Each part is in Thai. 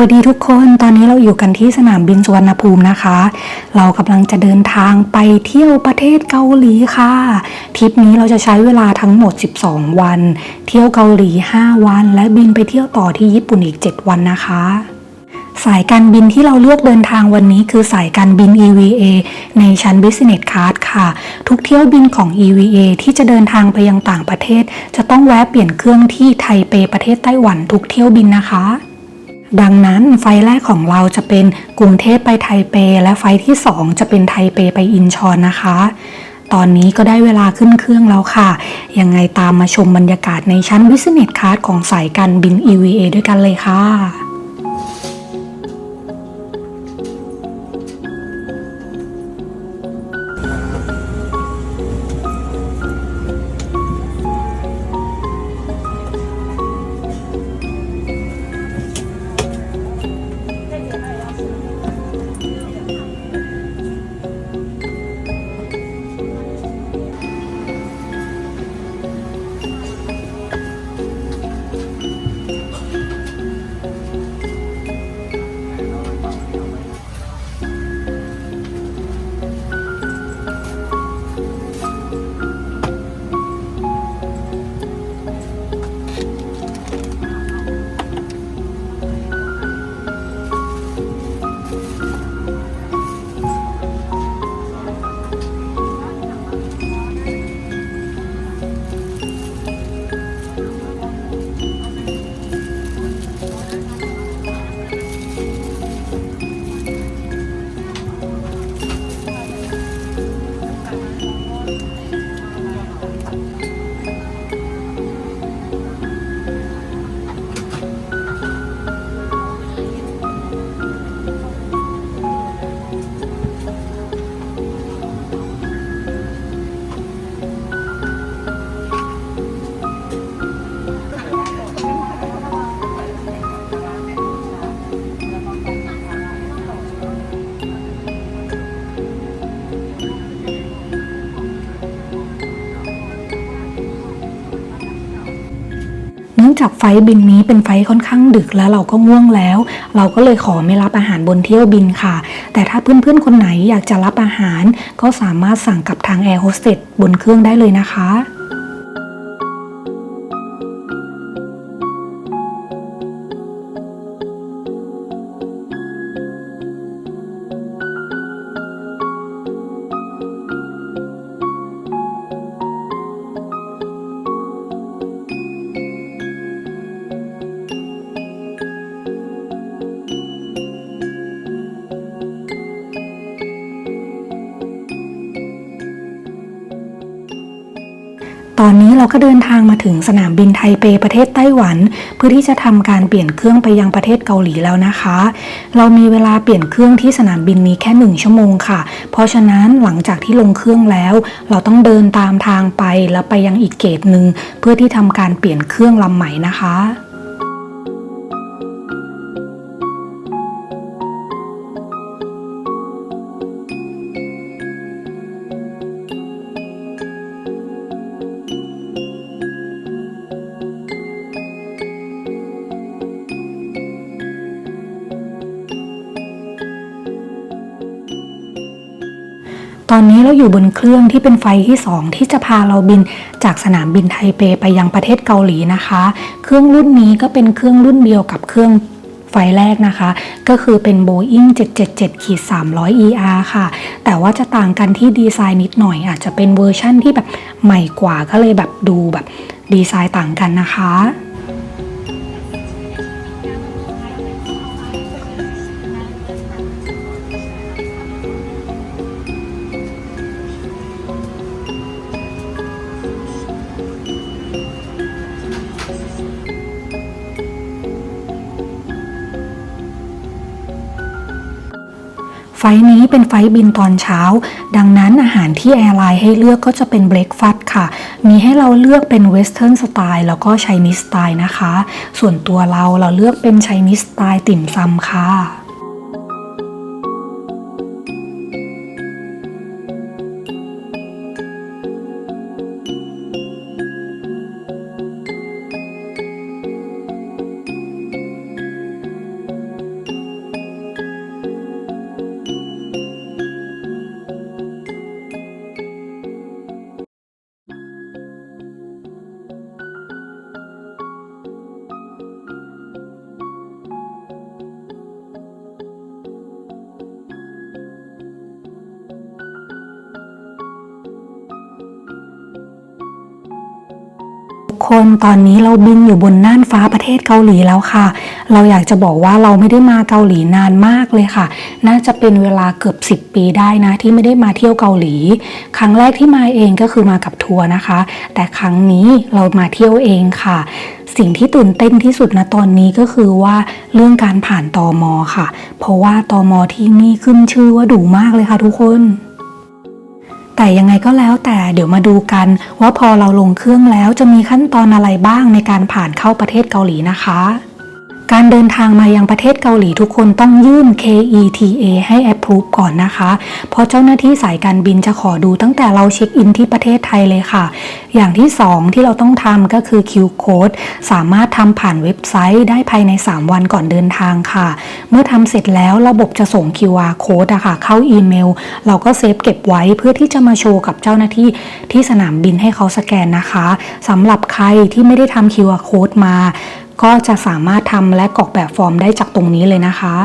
วัสดีทุกคน ตอนนี้เราอยู่กันที่สนามบินสุวรรณภูมินะคะ เรากำลังจะเดินทางไปเที่ยวประเทศเกาหลีค่ะ ทริปนี้เราจะใช้เวลาทั้งหมด 12 วัน เที่ยวเกาหลี 5 วัน และบินไปเที่ยวต่อที่ญี่ปุ่นอีก 7 วันนะคะสายการบินที่เราเลือกเดินทางวันนี้คือสายการบิน EVA ในชั้น Business Class ค่ะ ทุกเที่ยวบินของ EVA ที่จะเดินทางไปยังต่างประเทศ จะต้องแวะเปลี่ยนเครื่องที่ไทเปประเทศไต้หวันทุกเที่ยวบินนะคะ ดังนั้นไฟแรกของเราจะเป็นกรุงเทพไปไทเป และไฟที่ 2 จะเป็นไทเปไปอินชอนนะคะ ตอนนี้ก็ได้เวลาขึ้นเครื่องแล้วค่ะ ยังไงตามมาชมบรรยากาศในชั้น Business Class ของสายการบิน EVA ด้วยกันเลยค่ะ องจากไฟบินนี้เป็นไฟค่อนข้างดึกแล้วเราก็ง่วงแล้ว เราก็เลยขอไม่รับอาหารบนเที่ยวบินค่ะ แต่ถ้าเพื่อนๆคนไหนอยากจะรับอาหาร ก็สามารถสั่งกับทางแอร์โฮสเตสบนเครื่องได้เลยนะคะ ตอนนี้เราก็เดินทางมาถึงสนามบินไทเปประเทศไต้หวัน เพื่อที่จะทำการเปลี่ยนเครื่องไปยังประเทศเกาหลีแล้วนะคะ เรามีเวลาเปลี่ยนเครื่องที่สนามบินนี้แค่หนึ่งชั่วโมงค่ะ เพราะฉะนั้นหลังจากที่ลงเครื่องแล้ว เราต้องเดินตามทางไปแล้วไปยังอีกเกตหนึ่งเพื่อที่ทำการเปลี่ยนเครื่องลำใหม่นะคะ ตอนนี้เราอยู่บนเครื่องที่เป็นไฟที่ 2 ที่จะพาเราบินจากสนามบินไทเปไปยังประเทศเกาหลีนะคะ เครื่องรุ่นนี้ก็เป็นเครื่องรุ่นเดียวกับเครื่องไฟแรกนะคะ ก็คือเป็น Boeing 777 300 ER ค่ะ แต่ว่าจะต่างกันที่ดีไซน์นิดหน่อย อาจจะเป็นเวอร์ชั่นที่แบบใหม่กว่าก็เลยแบบดูแบบดีไซน์ต่างกันนะคะ ไฟนี้เป็นไฟบินตอนเช้า ดังนั้นอาหารที่แอร์ไลน์ให้เลือกก็จะเป็นเบรกฟาสต์ค่ะ มีให้เราเลือกเป็นเวสเทิร์นสไตล์แล้วก็ไชนีสสไตล์นะคะ ส่วนตัวเราเราเลือกเป็นไชนีสสไตล์ติ่มซำค่ะ คนตอนนี้เราบินอยู่บนน่านฟ้าประเทศเกาหลีแล้วค่ะ เราอยากจะบอกว่าเราไม่ได้มาเกาหลีนานมากเลยค่ะ น่าจะเป็นเวลาเกือบ 10 ปีได้นะ ที่ไม่ได้มาเที่ยวเกาหลี ครั้งแรกที่มาเองก็คือมากับทัวร์นะคะ แต่ครั้งนี้เรามาเที่ยวเองค่ะ สิ่งที่ตื่นเต้นที่สุดนะตอนนี้ก็คือว่าเรื่องการผ่านตอมอค่ะ เพราะว่าตอมอที่นี่ขึ้นชื่อว่าดุมากเลยค่ะทุกคน แต่ยังไงก็แล้วแต่เดี๋ยวมาดูกัน ว่าพอเราลงเครื่องแล้วจะมีขั้นตอนอะไรบ้างในการผ่านเข้าประเทศเกาหลีนะคะ การเดินทางมายังประเทศเกาหลีทุกคนต้องยื่น KETA ให้ approve ก่อนนะคะ เพราะเจ้าหน้าที่สายการบินจะขอดูตั้งแต่เราเช็คอินที่ประเทศไทยเลยค่ะ อย่างที่ 2 ที่เราต้องทำก็คือ Q code สามารถทำผ่านเว็บไซต์ได้ภายใน 3 วันก่อนเดินทางค่ะ เมื่อทำเสร็จแล้วระบบจะส่ง QR code อะค่ะ เข้าอีเมล เราก็เซฟเก็บไว้เพื่อที่จะมาโชว์กับเจ้าหน้าที่ที่สนามบินให้เขาสแกนนะคะสำหรับใครที่ไม่ได้ทำ QR code มา ก็จะสามารถทำและกรอกแบบฟอร์มได้จากตรงนี้เลยนะคะ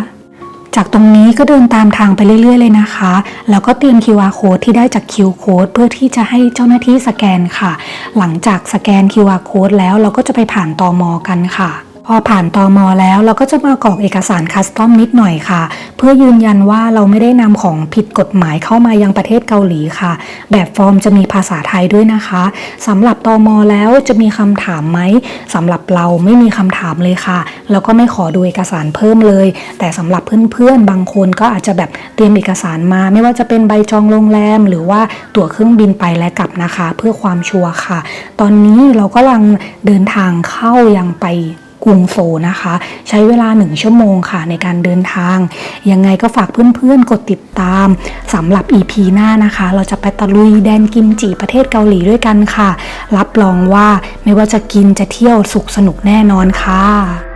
จากตรงนี้ก็เดินตามทางไปเรื่อยๆ เลยนะคะ แล้วก็เตรียม QR code ที่ได้จาก Q code เพื่อที่จะให้เจ้าหน้าที่สแกนค่ะ หลังจากสแกน QR code แล้วเราก็จะไปผ่านตอมอกันค่ะ พอผ่านตอมอแล้วเราก็จะมากรอกเอกสารคัสตอมนิดหน่อยค่ะ เพื่อยืนยันว่าเราไม่ได้นำของผิดกฎหมายเข้ามายังประเทศเกาหลีค่ะ แบบฟอร์มจะมีภาษาไทยด้วยนะคะสำหรับตอมอแล้วจะมีคำถามไหมสำหรับเราไม่มีคำถามเลยค่ะแล้วก็ไม่ขอดูเอกสารเพิ่มเลย แต่สำหรับเพื่อนๆบางคนก็อาจจะแบบเตรียมเอกสารมา ไม่ว่าจะเป็นใบจองโรงแรม หรือว่าตั๋วเครื่องบินไปและกลับนะคะ เพื่อความชัวร์ค่ะ ตอนนี้เราก็กำลังเดินทางเข้ายังไป รุงโซนะคะ ใช้เวลาหนึ่งชั่วโมงค่ะในการเดินทาง ยังไงก็ฝากเพื่อนๆ กดติดตามสำหรับ EP หน้านะคะ เราจะไปตะลุยแดนกิมจิประเทศเกาหลีด้วยกันค่ะ รับรองว่าไม่ว่าจะกินจะเที่ยวสุขสนุกแน่นอนค่ะ